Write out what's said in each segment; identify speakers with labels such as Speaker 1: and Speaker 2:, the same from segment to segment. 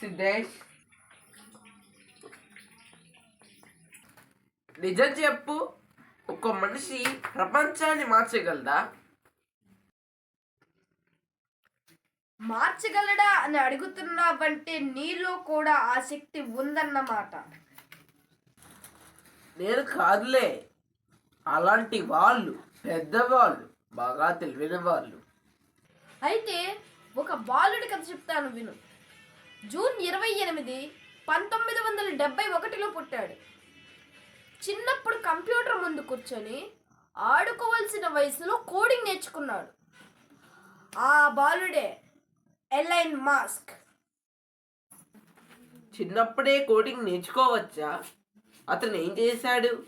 Speaker 1: సిద్ధేష్ నిజం చెప్పు. ఒక మనిషి ప్రపంచాన్ని మార్చగలదా
Speaker 2: మార్చగలడా అని అడుగుతున్నావంటే నీలో కూడా ఆ శక్తి ఉందన్నమాట.
Speaker 1: నేను కాదులే. అలాంటి వాళ్ళు పెద్దవాళ్ళు బాగా తెలివైన వాళ్ళు.
Speaker 2: అయితే ఒక బాలుడి కథ చెప్తాను విను. జూన్ ఇరవై ఎనిమిది పంతొమ్మిది వందల డెబ్బై ఒకటిలో పుట్టాడు. చిన్నప్పుడు కంప్యూటర్ ముందు కూర్చొని ఆడుకోవాల్సిన వయసులో కోడింగ్ నేర్చుకున్నాడు. ఆ బాలుడే ఎలైన్ మాస్క్.
Speaker 1: చిన్నప్పుడే కోడింగ్ నేర్చుకోవచ్చా? అతను ఏం చేశాడు?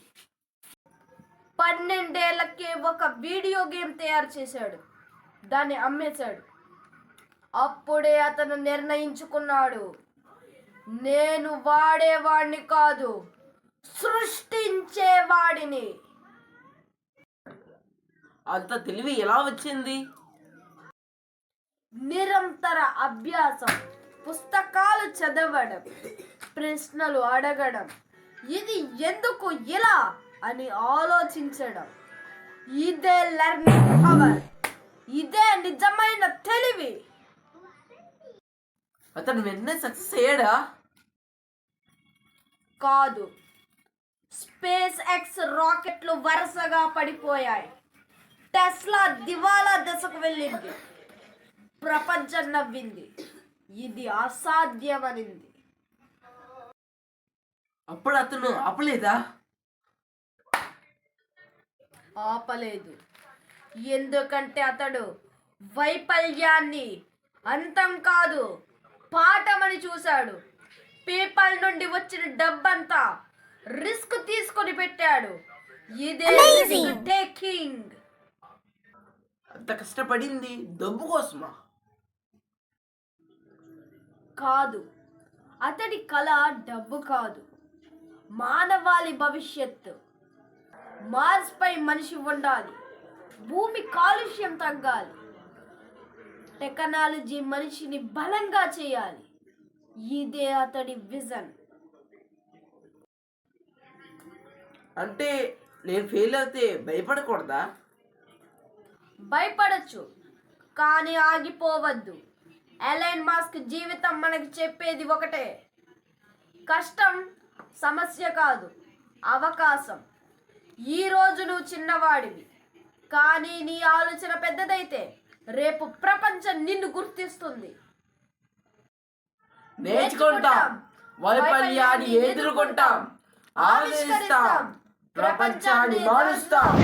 Speaker 2: పన్నెండేళ్ళకే ఒక వీడియో గేమ్ తయారు చేశాడు. దాన్ని అమ్మేశాడు. అప్పుడే అతను నిర్ణయించుకున్నాడు. నేను వాడేవాడిని కాదు సృష్టించేవాడిని.
Speaker 1: అంత తెలివి ఎలా వచ్చింది?
Speaker 2: నిరంతర అభ్యాసం పుస్తకాలు చదవడం ప్రశ్నలు అడగడం ఇది ఎందుకు ఇలా అని ఆలోచించడం. ఇదే లెర్నింగ్ పవర్ ఇదే నిజమైన తెలివి.
Speaker 1: అతను వెంటనే సక్సెస్ అయ్యాడా?
Speaker 2: కాదు. స్పేస్ ఎక్స్ రాకెట్లు వరుసగా పడిపోయాయి. టెస్లా దివాలా దశకు వెళ్ళింది. ప్రపంచం నవ్వింది. ఇది అసాధ్యమనింది.
Speaker 1: అప్పుడు అతను ఆపలేదా?
Speaker 2: ఆపలేదు. ఎందుకంటే అతడు వైఫల్యాన్ని అంతం కాదు పాఠమని చూశాడు. పీపల్ నుండి వచ్చిన డబ్బంతా రిస్క్ తీసుకొని పెట్టాడు. ఇదే టేకింగ్.
Speaker 1: అంత కష్టపడింది డబ్బు కోసమా?
Speaker 2: కాదు అతడి కళ డబ్బు కాదు మానవాళి భవిష్యత్తు మార్స్ పై మనిషి ఉండాలి భూమి కాలుష్యం తగ్గాలి. టెక్నాలజీ మనిషిని బలంగా చేయాలి. ఇదే అతడి విజన్.
Speaker 1: అంటే నేను ఫెయిల్ అయితే భయపడకూడదా?
Speaker 2: భయపడచ్చు కానీ ఆగిపోవద్దు. ఎలైన్ మాస్క్ జీవితం మనకి చెప్పేది ఒకటే కష్టం సమస్య కాదు అవకాశం. ఈ రోజు నువ్వు చిన్నవాడివి కానీ నీ ఆలోచన పెద్దదైతే రేపు ప్రపంచం నిన్ను గుర్తిస్తుంది.
Speaker 1: నేర్చుకుంటాం. వైఫల్యాన్ని ఎదుర్కొంటాం. ఆలోచిస్తాం ప్రపంచాన్ని మారుస్తాం.